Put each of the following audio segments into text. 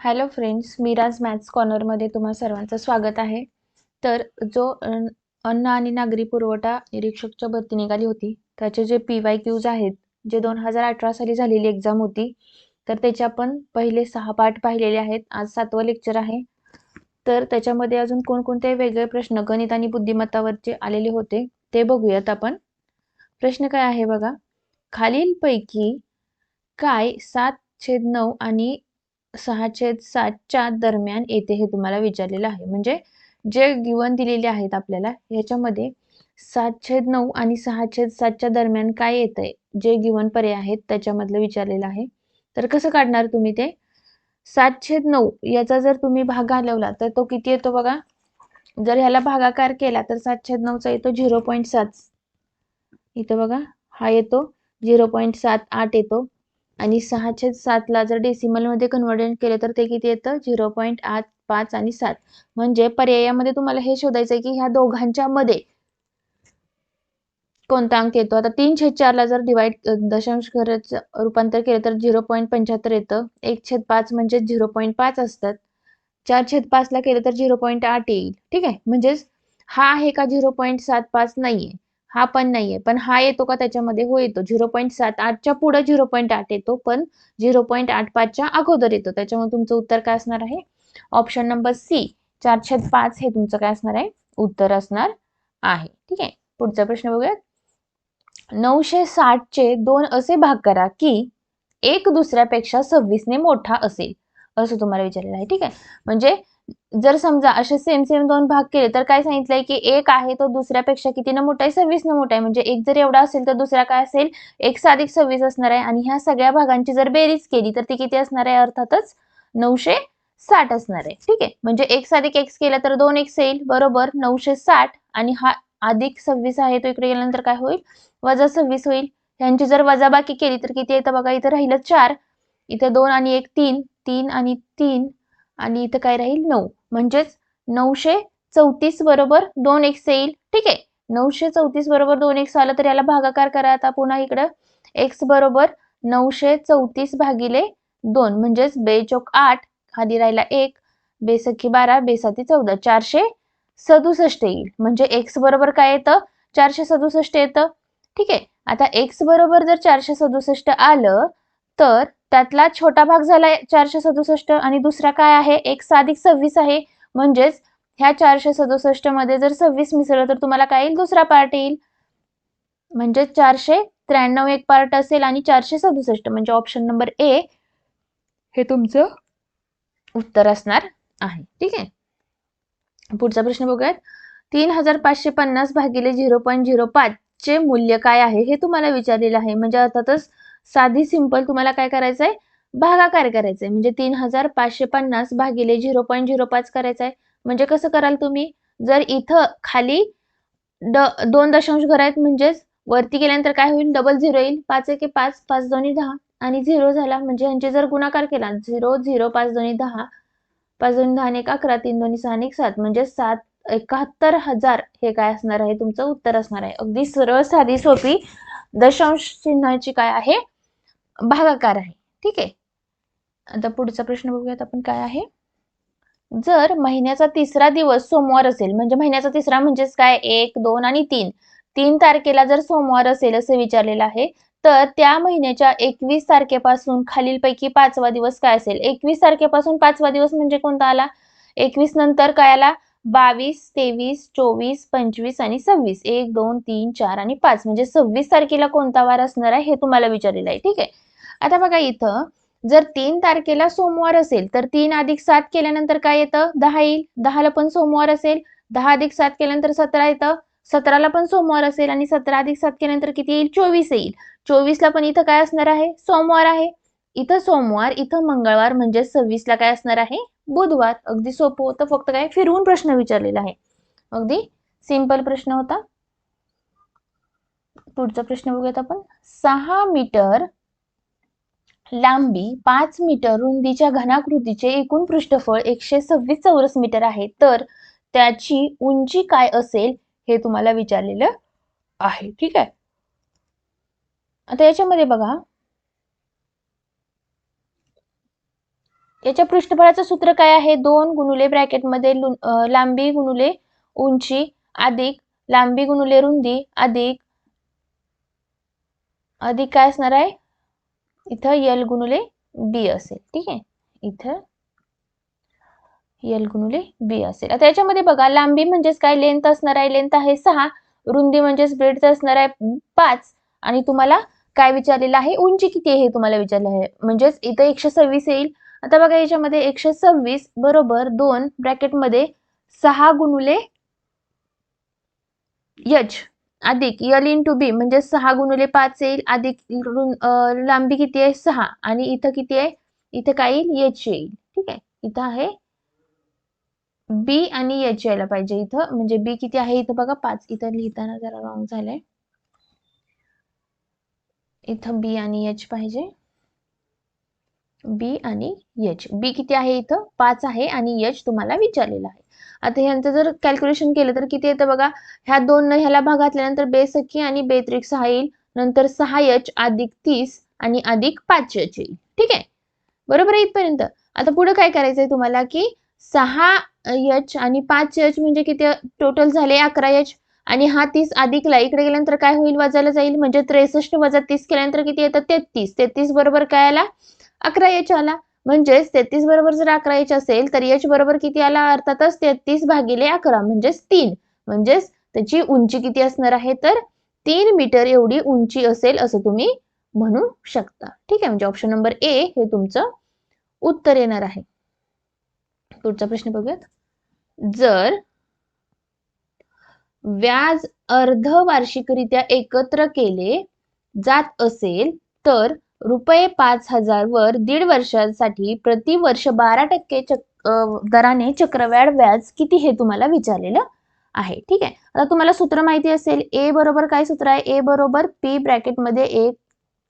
Hello friends Miraj maths कॉर्नरमध्ये तुम्हा सर्वांचं स्वागत आहे. तर जो अन्न आणि नागरी पुरवठा निरीक्षकच्या भरती निघाली होती त्याचे जे पी वाय क्यूज आहेत जे दोन हजार अठरा साली झालेली एक्झाम होती तर त्याचे आपण पहिले सहा पाठ पाहिलेले आहेत. आज सातवं लेक्चर आहे. तर त्याच्यामध्ये अजून कोणकोणते वेगळे प्रश्न गणित आणि बुद्धिमत्तावरचे आलेले होते ते बघूयात आपण. प्रश्न काय आहे बघा. खालीलपैकी काय सात छेद नऊ आणि सहा छेद सातच्या दरम्यान येते हे तुम्हाला विचारलेलं आहे. म्हणजे जे गिवन दिलेले आहेत आपल्याला ह्याच्यामध्ये सात छेद नऊ आणि सहा छेद सातच्या दरम्यान काय येत आहे जे गिवन पर्याय आहेत त्याच्यामधलं विचारलेलं आहे. तर कसं काढणार तुम्ही ते? सात छेद नऊ याचा जर तुम्ही भाग घालवला तर तो किती येतो बघा? जर ह्याला भागाकार केला तर सात छेद नऊचा येतो झिरो पॉईंट सात. इथं बघा हा येतो झिरो पॉईंट सात आठ येतो. आणि सहा छेद सातला जर डेसिमलमध्ये कन्वर्जन केलं तर ते किती येतं? झिरो पॉईंट आठ पाच आणि सात. म्हणजे पर्यायामध्ये तुम्हाला हे शोधायचं आहे की ह्या दोघांच्या मध्ये कोणता अंक येतो? आता तीन छेद चारला जर डिवाइड दशांश करायचं रूपांतर केलं तर झिरो पॉईंट पंच्याहत्तर येतं. एक छेद पाच म्हणजे झिरो पॉईंट पाच असतात. चार छेद पाचला केलं तर झिरो पॉईंट आठ येईल. ठीक आहे? म्हणजेच हा आहे का झिरो पॉईंट सात पाच नाहीये? हा पण नाहीये. पण हा येतो का त्याच्यामध्ये? हो येतो. झिरो पॉईंट सात आठच्या पुढे झिरो पॉईंट आठ येतो पण झिरो पॉईंट आठ पाचच्या अगोदर येतो. त्याच्यामुळे तुमचं उत्तर काय असणार आहे? ऑप्शन नंबर सी चार पाच हे तुमचं काय असणार आहे? उत्तर असणार आहे. ठीक आहे. पुढचा प्रश्न बघूयात. नऊशे साठचे दोन असे भाग करा की एक दुसऱ्यापेक्षा सव्वीसने मोठा असेल. असं तुम्हाला विचारलेलं आहे. ठीक आहे. म्हणजे जर समजा असे सेम सेम दोन भाग केले तर काय सांगितलंय की एक आहे तो दुसऱ्यापेक्षा किती न मोठा आहे? सव्वीस न मोठा आहे. म्हणजे एक जर एवढा असेल तर दुसरा काय असेल? एक साधिक सव्वीस असणार आहे. आणि ह्या सगळ्या भागांची जर बेरीज केली तर ती किती असणार आहे? अर्थातच नऊशे साठ असणार आहे. ठीक आहे? म्हणजे एक साधिक एक्स केला तर दोन एक्स येईल. बरोबर? नऊशे साठ. आणि हा अधिक सव्वीस आहे तो इकडे गेल्यानंतर काय होईल? वजा सव्वीस होईल. ह्यांची जर वजाबाकी केली तर किती येतं बघा? इथं राहिलं चार. इथं दोन आणि एक तीन. तीन आणि तीन. आणि इथं काय राहील? नऊ. म्हणजेच नऊशे चौतीस बरोबर दोन एक्स येईल. ठीक आहे. नऊशे चौतीस बरोबर दोन एक्स आलं तर याला भागाकार करा. आता पुन्हा इकडं. एक्स बरोबर नऊशे चौतीस भागिले दोन. म्हणजेच बेचोक आठ. खाली राहिला एक. बेसखी बारा. बेसाती चौदा. चारशे सदुसष्ट येईल. म्हणजे एक्स बरोबर काय येतं? चारशे सदुसष्ट येतं. ठीक आहे. आता एक्स बरोबर जर चारशे सदुसष्ट आलं तर त्यातला छोटा भाग झाला चारशे सदुसष्ट आणि दुसरा काय आहे? एक साधिक सव्वीस आहे. म्हणजेच ह्या चारशे सदुसष्टमध्ये जर सव्वीस मिसळलं तर तुम्हाला काय येईल? दुसरा पार्ट येईल. म्हणजे चारशे त्र्याण्णव एक पार्ट असेल आणि चारशे सदुसष्ट म्हणजे ऑप्शन नंबर ए हे तुमचं उत्तर असणार आहे. ठीक आहे? पुढचा प्रश्न बघूयात. तीन हजार पाचशे पन्नास भागिले झिरो पॉईंट झिरो पाच चे मूल्य काय आहे? हे तुम्हाला विचारलेलं आहे. म्हणजे अर्थातच साधी सिंपल तुम्हाला काय करायचं आहे भागाकार करायचा आहे म्हणजे तीन हजार पाचशे पन्नास भागिले झिरो पॉईंट झिरो पाच करायचा आहे म्हणजे कसं कराल तुम्ही? जर इथं खाली ड दोन दशांश घर आहेत म्हणजेच वरती गेल्यानंतर काय होईल? डबल झिरो येईल. पाच एके पाच पाच दोन्ही दहा. आणि झिरो झाला म्हणजे यांचे जर गुणाकार केला झिरो झिरो पाच दोन्ही दहा. पाच दोन्ही दहा एक अकरा तीन दोन्ही सहा एक सात. म्हणजे सात एकाहत्तर हजार हे काय असणार आहे? तुमचं उत्तर असणार आहे. अगदी सरळ साधी सोपी दशांश चिन्हाची काय आहे? भागाकार आहे. ठीक आहे? आता पुढचा प्रश्न बघूयात आपण काय आहे? जर महिन्याचा तिसरा दिवस सोमवार असेल म्हणजे महिन्याचा तिसरा म्हणजेच काय? एक दोन आणि तीन. तीन तारखेला जर सोमवार असेल असं विचारलेलं आहे तर त्या महिन्याच्या एकवीस तारखेपासून खालीलपैकी पाचवा दिवस काय असेल? एकवीस तारखेपासून पाचवा दिवस म्हणजे कोणता आला? एकवीस नंतर काय आला? बावीस तेवीस चोवीस पंचवीस आणि सव्वीस. एक दोन तीन चार आणि पाच. म्हणजे सव्वीस तारखेला कोणता वार असणार आहे हे तुम्हाला विचारलेलं आहे. ठीक आहे? आता बघा इथं जर तीन तारखेला सोमवार असेल तर तीन अधिक सात केल्यानंतर काय येतं? दहा येईल. दहाला पण सोमवार असेल. दहा अधिक सात केल्यानंतर सतरा येतं. सतराला पण सोमवार असेल आणि सतरा अधिक सात केल्यानंतर किती येईल? चोवीस येईल. चोवीसला पण इथं काय असणार आहे? सोमवार आहे. इथं सोमवार इथं मंगळवार म्हणजे सव्वीसला काय असणार आहे? बुधवार. अगदी सोपं होतं फक्त काय? फिरवून प्रश्न विचारलेला आहे. अगदी सिंपल प्रश्न होता. पुढचा प्रश्न बघूयात आपण. सहा मीटर लांबी पाच मीटर रुंदीच्या घनाकृतीचे एकूण पृष्ठफळ एकशे सव्वीस चौरस मीटर आहे. तर त्याची उंची काय असेल हे तुम्हाला विचारलेलं आहे. ठीक आहे? आता याच्यामध्ये बघा. याच्या पृष्ठफळाचं सूत्र काय आहे? दोन गुणुले ब्रॅकेटमध्ये लांबी गुणुले उंची अधिक लांबी गुणुले रुंदी अधिक अधिक काय असणार आहे? इथं यल गुणुले बी असेल ठीक आहे? इथं यल गुणुले बी असेल. आता याच्यामध्ये बघा लांबी म्हणजेच काय? लेंथ असणार आहे लेंथ आहे सहा रुंदी म्हणजेच ब्रेड असणार आहे पाच आणि तुम्हाला काय विचारलेलं आहे? उंची किती आहे हे तुम्हाला विचारलं आहे. म्हणजेच इथं एकशे सव्वीस येईल आता बघा याच्यामध्ये एकशे सव्वीस बरोबर दोन ब्रॅकेटमध्ये सहा गुणुले यच अधिक यल इन टू बी म्हणजे सहा गुणुले पाच येईल अधिक लांबी किती आहे? सहा. आणि इथं किती आहे? इथं काय येईल एच येईल. ठीक आहे? इथं आहे बी आणि एच यायला पाहिजे इथं. म्हणजे बी किती आहे? इथं बघा पाच. इथं लिहिताना जरा रॉंग झालंय. इथं बी आणि एच पाहिजे. बी आणि एच. बी किती आहे इथं? पाच आहे आणि एच तुम्हाला विचारलेलं आहे. आता ह्यांचं जर कॅल्क्युलेशन केलं तर किती येतं बघा? ह्या दोन ह्याला भाग घातल्यानंतर बेसकी आणि बेत्रिक सहा येईल. नंतर सहा एच अधिक तीस आणि अधिक पाच एच येईल. ठीक आहे? बरोबर आहे इथपर्यंत? आता पुढे काय करायचंय तुम्हाला की सहा एच आणि पाच एच म्हणजे किती टोटल झाले? अकरा एच. आणि हा तीस अधिकला इकडे गेल्यानंतर काय होईल? वाजायला जाईल. म्हणजे त्रेसष्ट वजा तीस केल्यानंतर किती येतं? तेहतीस. तेहतीस बरोबर काय आला? अकरा एच आला. म्हणजेच तेहतीस बरोबर जर अकरा एच असेल तर एच बरोबर किती आला? अर्थातच तेहतीस भागिले अकरा म्हणजेच तीन. म्हणजेच त्याची उंची किती असणार आहे? तर तीन मीटर एवढी उंची असेल असं तुम्ही म्हणू शकता. ठीक आहे? म्हणजे ऑप्शन नंबर ए हे तुमचं उत्तर येणार आहे. पुढचा प्रश्न बघूयात. जर व्याज अर्धवार्षिकरित्या एकत्र केले जात असेल तर रुपये पाच हजार वर दीड वर्षासाठी प्रति वर्ष बारा टक्के चक दराने चक्रवाढ व्याज किती हे तुम्हाला विचारलेलं आहे. ठीक आहे? आता तुम्हाला सूत्र माहिती असेल ए बरोबर काय सूत्र आहे? ए बरोबर पी ब्रॅकेटमध्ये एक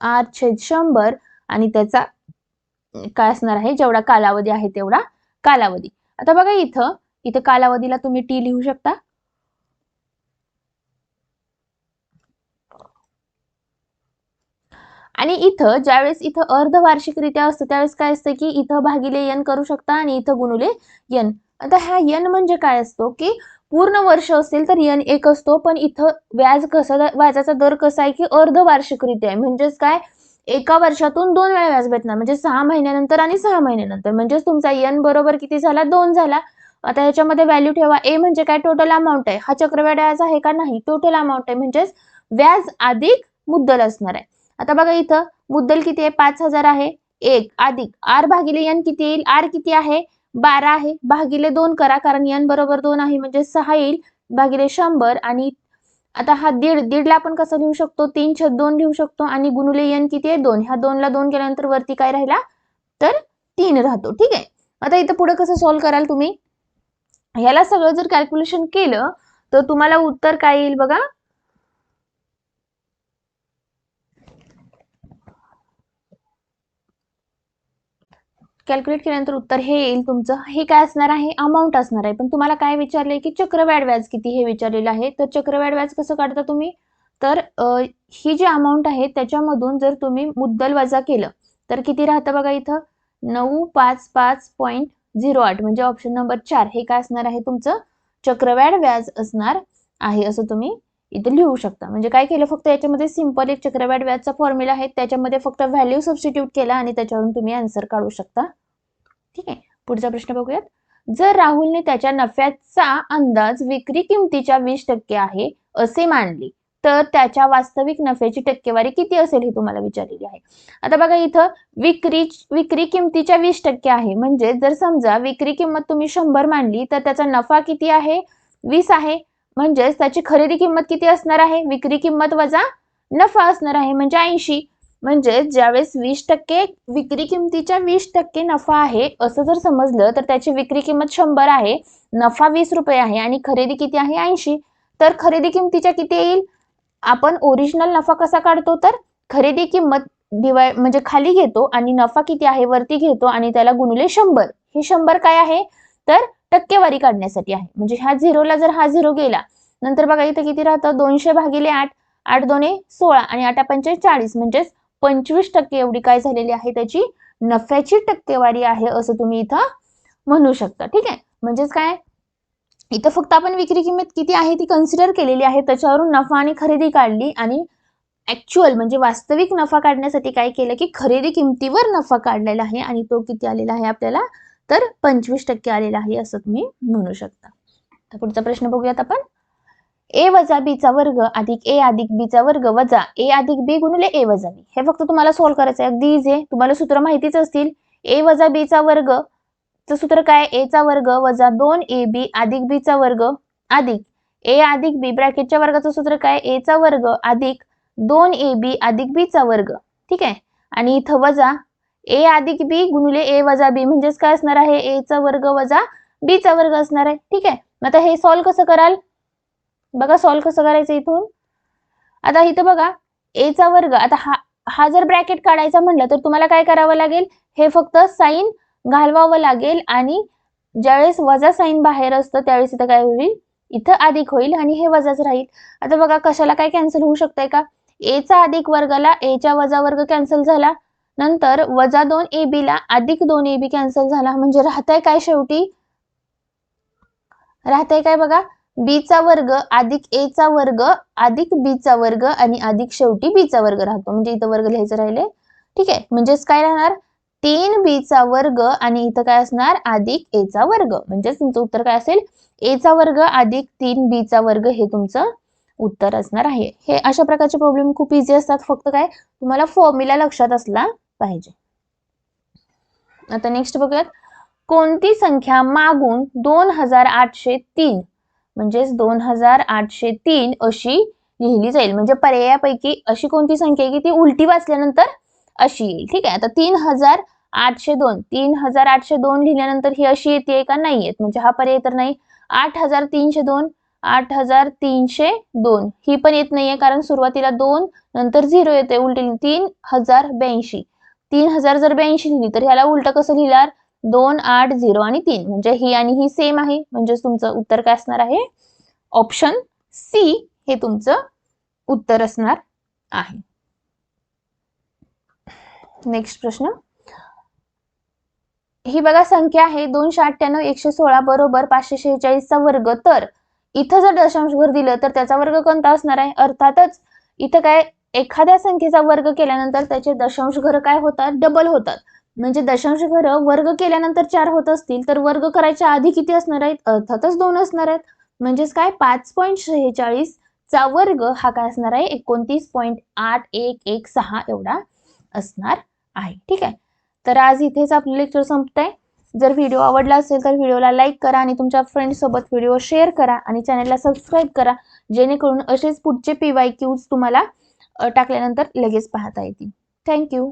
आर छेद शंभर आणि त्याचा काय असणार आहे? जेवढा कालावधी आहे तेवढा कालावधी. आता बघा इथं इथं कालावधीला तुम्ही टी लिहू शकता. आणि इथं ज्यावेळेस इथं अर्धवार्षिकरित्या असतं त्यावेळेस काय असतं की इथं भागिले यन करू शकता आणि इथं गुणुले यन. आता ह्या यन म्हणजे काय असतो की पूर्ण वर्ष असेल तर यन एक असतो पण इथं व्याज कसा व्याजाचा दर कसा आहे की अर्धवार्षिकरित्या आहे. म्हणजेच काय? एका वर्षातून दोन वेळा व्याज भेटणार म्हणजे सहा महिन्यानंतर आणि सहा महिन्यानंतर. म्हणजेच तुमचा यन बरोबर किती झाला? दोन झाला. आता ह्याच्यामध्ये व्हॅल्यू ठेवा. ए म्हणजे काय? टोटल अमाऊंट आहे. हा चक्रव्याज व्याज आहे का? नाही. टोटल अमाऊंट आहे. म्हणजेच व्याज अधिक मुद्दल असणार आहे. आता बघा इथं मुद्दल किती आहे? पाच हजार आहे. एक अधिक. आर भागिले यन किती येईल? आर किती आहे? बारा आहे. भागिले दोन करा कारण यन बरोबर दोन आहे. म्हणजे सहा येईल. भागिले शंभर आणि आता हा दीड दीडला आपण कसं लिहू शकतो? तीन छत दोन लिहू शकतो. आणि गुणुले यन किती आहे? दोन. ह्या दोनला दोन केल्यानंतर वरती काय राहिला? तर तीन राहतो. ठीक आहे. आता इथं पुढे कसं सॉल्व्ह कराल तुम्ही? ह्याला सगळं जर कॅल्क्युलेशन केलं तर तुम्हाला उत्तर काय येईल बघा? कॅल्क्युलेट केल्यानंतर उत्तर हे येईल तुमचं. हे काय असणार आहे? अमाऊंट असणार आहे. पण तुम्हाला काय विचारले की चक्रवाढ व्याज किती हे विचारलेलं आहे? तर चक्रवाढ व्याज कसं काढता तुम्ही? तर ही जी अमाऊंट आहे त्याच्यामधून जर तुम्ही मुद्दल वजा केलं तर किती राहतं बघा इथं? नऊ पाच पाच पॉईंट झिरो आठ. म्हणजे ऑप्शन नंबर चार. हे काय असणार आहे तुमचं? चक्रवाढ व्याज असणार आहे असं तुम्ही इथे लिहू शकता. म्हणजे काय केलं? फक्त याच्यामध्ये सिंपल एक चक्रवाढ व्याजचा फॉर्म्युला आहे. त्याच्यामध्ये फक्त व्हॅल्यू सबस्टिट्यूट केला आणि त्याच्यावरून तुम्ही आन्सर काढू शकता. ठीक आहे? पुढचा प्रश्न बघूयात. जर राहुलने त्याच्या नफ्याचा अंदाज विक्री किमतीच्या वीस टक्के आहे असे मानले तर त्याच्या वास्तविक नफ्याची टक्केवारी किती असेल हे तुम्हाला विचारलेली आहे. आता बघा इथं विक्री विक्री किमतीच्या वीस टक्के आहे. म्हणजे जर समजा विक्री किंमत तुम्ही शंभर मानली तर त्याचा नफा किती आहे? वीस आहे. म्हणजेच त्याची खरेदी किंमत किती असणार आहे? विक्री किंमत वजा नफा असणार आहे म्हणजे ऐंशी. म्हणजे ज्यावेळेस वीस टक्के विक्री किमतीच्या वीस टक्के नफा आहे असं जर समजलं तर त्याची विक्री किंमत शंभर आहे नफा वीस रुपये आहे आणि खरेदी किती आहे? ऐंशी. तर खरेदी किमतीच्या किती येईल? आपण ओरिजिनल नफा कसा काढतो? तर खरेदी किंमत डिवाय म्हणजे खाली घेतो आणि नफा किती आहे? वरती घेतो आणि त्याला गुणले शंभर. हे शंभर काय आहे? तर टक्केवारी काढण्यासाठी आहे. म्हणजे ह्या झिरोला जर हा झिरो गेला नंतर बघा इथं किती राहतं? दोनशे भागिले आठ आठ दोने सोळा आणि आठ पंचे चाळीस म्हणजेच पंचवीस टक्के एवढी काय झालेली आहे? त्याची नफ्याची टक्केवारी आहे असं तुम्ही इथं म्हणू शकता. ठीक आहे? म्हणजेच काय? इथं फक्त आपण विक्री किंमत किती आहे ती कन्सिडर केलेली आहे. त्याच्यावरून नफा आणि खरेदी काढली आणि ऍक्च्युअल म्हणजे वास्तविक नफा काढण्यासाठी काय केलं की खरेदी किमतीवर नफा काढलेला आहे आणि तो किती आलेला आहे आपल्याला? तर पंचवीस टक्के आलेला आहे असं तुम्ही म्हणू शकता. तर पुढचा प्रश्न बघूयात आपण. ए वजा बीचा वर्ग अधिक ए अधिक बीचा वर्ग वजा ए अधिक बी गुणिले ए वजा बी. हे फक्त तुम्हाला सॉल्व्ह करायचं आहे अगदी इझी आहे. तुम्हाला सूत्र माहितीच असतील. ए वजा बीचा वर्ग चं सूत्र काय? ए चा वर्ग वजा दोन ए बी अधिक बीचा वर्ग अधिक. ए अधिक बी ब्रॅकेटच्या वर्गाचं सूत्र काय? ए चा वर्ग अधिक दोन ए बी अधिक बीचा वर्ग. ठीक आहे? आणि इथं वजा ए अधिक बी गुणिले ए वजा बी. म्हणजेच काय असणार आहे? ए चा वर्ग वजा बी चा वर्ग असणार आहे. ठीक आहे. मग आता हे सॉल्व्ह कसं कराल? बघा सॉल्व्ह कसं करायचं इथून? आता इथं बघा ए चा वर्ग आता हा हा जर ब्रॅकेट काढायचा म्हणलं तर तुम्हाला काय करावं लागेल? हे फक्त साईन घालवावं लागेल आणि ज्यावेळेस वजा साईन बाहेर असतं त्यावेळेस इथं काय होईल? इथं अधिक होईल आणि हे वजाच राहील. आता बघा कशाला काय कॅन्सल होऊ शकतंय का? ए चा अधिक वर्गाला ए च्या वजा वर्ग कॅन्सल झाला. नंतर वजा दोन ए बी ला अधिक दोन ए बी कॅन्सल झाला. म्हणजे राहतय काय शेवटी? राहतय काय बघा? बी चा वर्ग अधिक ए चा वर्ग अधिक बी चा वर्ग आणि अधिक शेवटी बी चा वर्ग राहतो. म्हणजे इथं वर्ग लिहायचं राहिले ठीक आहे? म्हणजेच काय राहणार? तीन बी चा वर्ग आणि इथं काय असणार? अधिक ए चा वर्ग. म्हणजेच तुमचं उत्तर काय असेल? ए चा वर्ग अधिक तीन बी चा वर्ग हे तुमचं उत्तर असणार आहे. हे अशा प्रकारचे प्रॉब्लेम खूप इझी असतात. फक्त काय? तुम्हाला फॉर्म्युला लक्षात असला पाहिजे. आता नेक्स्ट बघूयात. कोणती संख्या मागून दोन हजार आठशे तीन म्हणजेच दोन हजार आठशे तीन अशी लिहिली जाईल. म्हणजे पर्यायापैकी अशी कोणती संख्या आहे की ती उलटी वाचल्यानंतर अशी येईल. ठीक आहे? आता तीन हजार आठशे दोन तीन हजार आठशे दोन लिहिल्यानंतर ही अशी येते का? नाही येत. म्हणजे हा पर्याय तर नाही. आठ हजार तीनशे दोन आठ हजार तीनशे दोन. ही पण येत नाहीये कारण सुरुवातीला दोन नंतर झिरो येते उलटी तीन हजार ब्याऐंशी. तीन हजार जर ब्याऐंशी लिहिली तर ह्याला उलट कसं लिहिणार? दोन आठ झिरो आणि तीन. म्हणजे ही आणि ही सेम आहे. म्हणजेच तुमचं उत्तर काय असणार आहे? ऑप्शन सी हे तुमचं उत्तर असणार आहे. नेक्स्ट प्रश्न. ही बघा संख्या आहे दोनशे अठ्ठ्याण्णव एकशे सोळा बरोबर पाचशे शेहेचाळीसचा वर्ग. तर इथं जर दशांश घर दिलं तर त्याचा वर्ग कोणता असणार आहे? अर्थातच इथं काय एखाद्या संख्येचा वर्ग केल्यानंतर त्याचे दशांश घर काय होतात? डबल होतात. म्हणजे दशांश घर वर्ग केल्यानंतर चार होत असतील तर वर्ग करायच्या आधी किती असणार आहेत? अर्थातच दोन असणार आहेत. म्हणजेच काय? पाच पॉईंट शेहेचाळीस चा वर्ग हा काय असणार आहे? एकोणतीस पॉईंट आठ एक एक सहा एवढा असणार आहे. ठीक आहे? तर आज इथेच आपलं लेक्चर संपतंय. जर व्हिडिओ आवडला असेल तर व्हिडिओला लाईक करा आणि तुमच्या फ्रेंडसोबत व्हिडिओ शेअर करा आणि चॅनलला सबस्क्राईब करा. जेणेकरून असेच पुढचे पी वाय क्यूज तुम्हाला टाकल्यानंतर लगेच पाहता येतील. थँक्यू